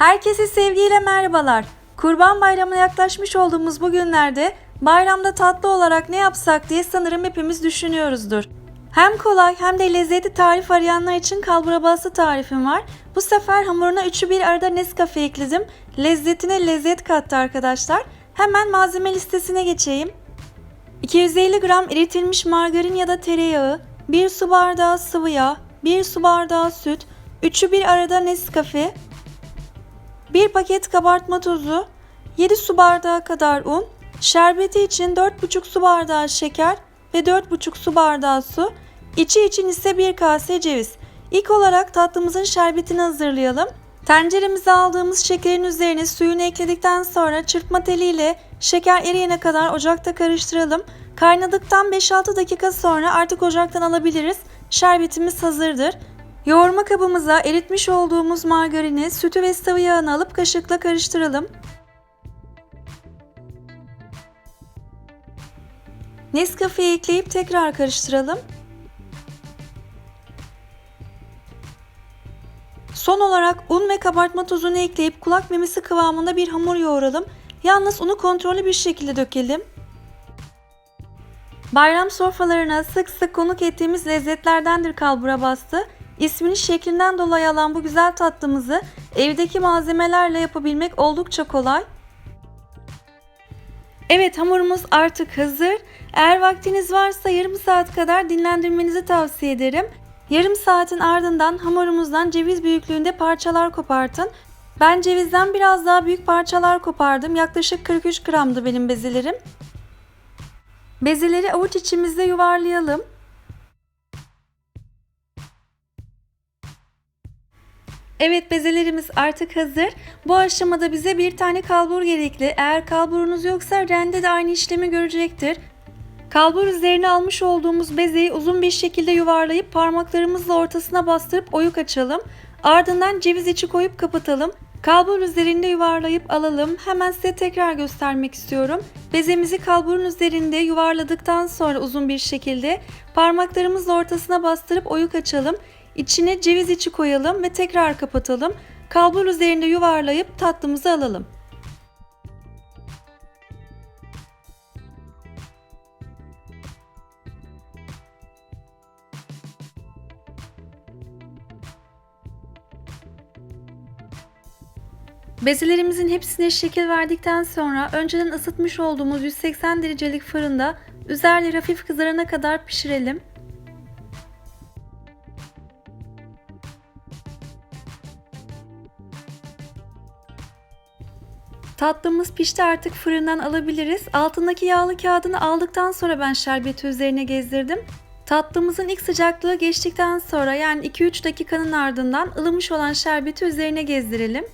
Herkese sevgiyle merhabalar. Kurban Bayramı'na yaklaşmış olduğumuz bu günlerde bayramda tatlı olarak ne yapsak diye sanırım hepimiz düşünüyoruzdur. Hem kolay hem de lezzetli tarif arayanlar için kalbura bastı tarifim var. Bu sefer hamuruna üçü bir arada Nescafe ekledim. Lezzetine lezzet kattı arkadaşlar. Hemen malzeme listesine geçeyim. 250 gram eritilmiş margarin ya da tereyağı, 1 su bardağı sıvı yağ, 1 su bardağı süt, üçü bir arada Nescafe, 1 paket kabartma tozu, 7 su bardağı kadar un, şerbeti için 4,5 su bardağı şeker ve 4,5 su bardağı su, içi için ise 1 kase ceviz. İlk olarak tatlımızın şerbetini hazırlayalım. Tenceremize aldığımız şekerin üzerine suyunu ekledikten sonra çırpma teliyle şeker eriyene kadar ocakta karıştıralım. Kaynadıktan 5-6 dakika sonra artık ocaktan alabiliriz. Şerbetimiz hazırdır. Yoğurma kabımıza eritmiş olduğumuz margarini, sütü ve sıvı yağını alıp kaşıkla karıştıralım. Nescafe'yi ekleyip tekrar karıştıralım. Son olarak un ve kabartma tozunu ekleyip kulak memesi kıvamında bir hamur yoğuralım. Yalnız unu kontrollü bir şekilde dökelim. Bayram sofralarına sık sık konuk ettiğimiz lezzetlerdendir kalbura bastı. İsminin şeklinden dolayı alan bu güzel tatlımızı evdeki malzemelerle yapabilmek oldukça kolay. Evet hamurumuz artık hazır. Eğer vaktiniz varsa yarım saat kadar dinlendirmenizi tavsiye ederim. Yarım saatin ardından hamurumuzdan ceviz büyüklüğünde parçalar kopartın. Ben cevizden biraz daha büyük parçalar kopardım. Yaklaşık 43 gramdı benim bezelerim. Bezeleri avuç içimizde yuvarlayalım. Evet bezelerimiz artık hazır. Bu aşamada bize bir tane kalbur gerekli. Eğer kalburunuz yoksa rende de aynı işlemi görecektir. Kalbur üzerine almış olduğumuz bezeyi uzun bir şekilde yuvarlayıp parmaklarımızla ortasına bastırıp oyuk açalım. Ardından ceviz içi koyup kapatalım. Kalbur üzerinde yuvarlayıp alalım. Hemen size tekrar göstermek istiyorum. Bezemizi kalburun üzerinde yuvarladıktan sonra uzun bir şekilde parmaklarımızla ortasına bastırıp oyuk açalım. İçine ceviz içi koyalım ve tekrar kapatalım. Kalbur üzerinde yuvarlayıp tatlımızı alalım. Bezelerimizin hepsine şekil verdikten sonra önceden ısıtmış olduğumuz 180 derecelik fırında üzerleri hafif kızarana kadar pişirelim. Tatlımız pişti artık fırından alabiliriz. Altındaki yağlı kağıdını aldıktan sonra ben şerbeti üzerine gezdirdim. Tatlımızın ilk sıcaklığı geçtikten sonra yani 2-3 dakikanın ardından ılımış olan şerbeti üzerine gezdirelim.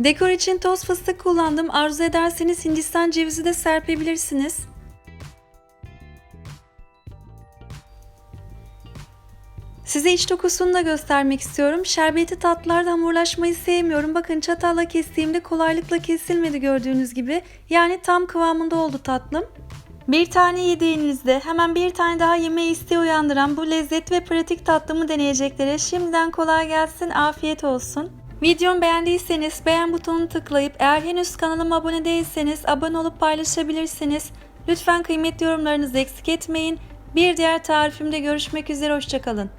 Dekor için toz fıstık kullandım. Arzu ederseniz Hindistan cevizi de serpebilirsiniz. Size iç dokusunu da göstermek istiyorum. Şerbeti tatlılarda hamurlaşmayı sevmiyorum. Bakın çatalla kestiğimde kolaylıkla kesilmedi gördüğünüz gibi. Yani tam kıvamında oldu tatlım. Bir tane yediğinizde hemen bir tane daha yeme isteği uyandıran bu lezzet ve pratik tatlımı deneyeceklere şimdiden kolay gelsin, afiyet olsun. Videomu beğendiyseniz beğen butonunu tıklayıp eğer henüz kanalıma abone değilseniz abone olup paylaşabilirsiniz. Lütfen kıymetli yorumlarınızı eksik etmeyin. Bir diğer tarifimde görüşmek üzere, hoşçakalın.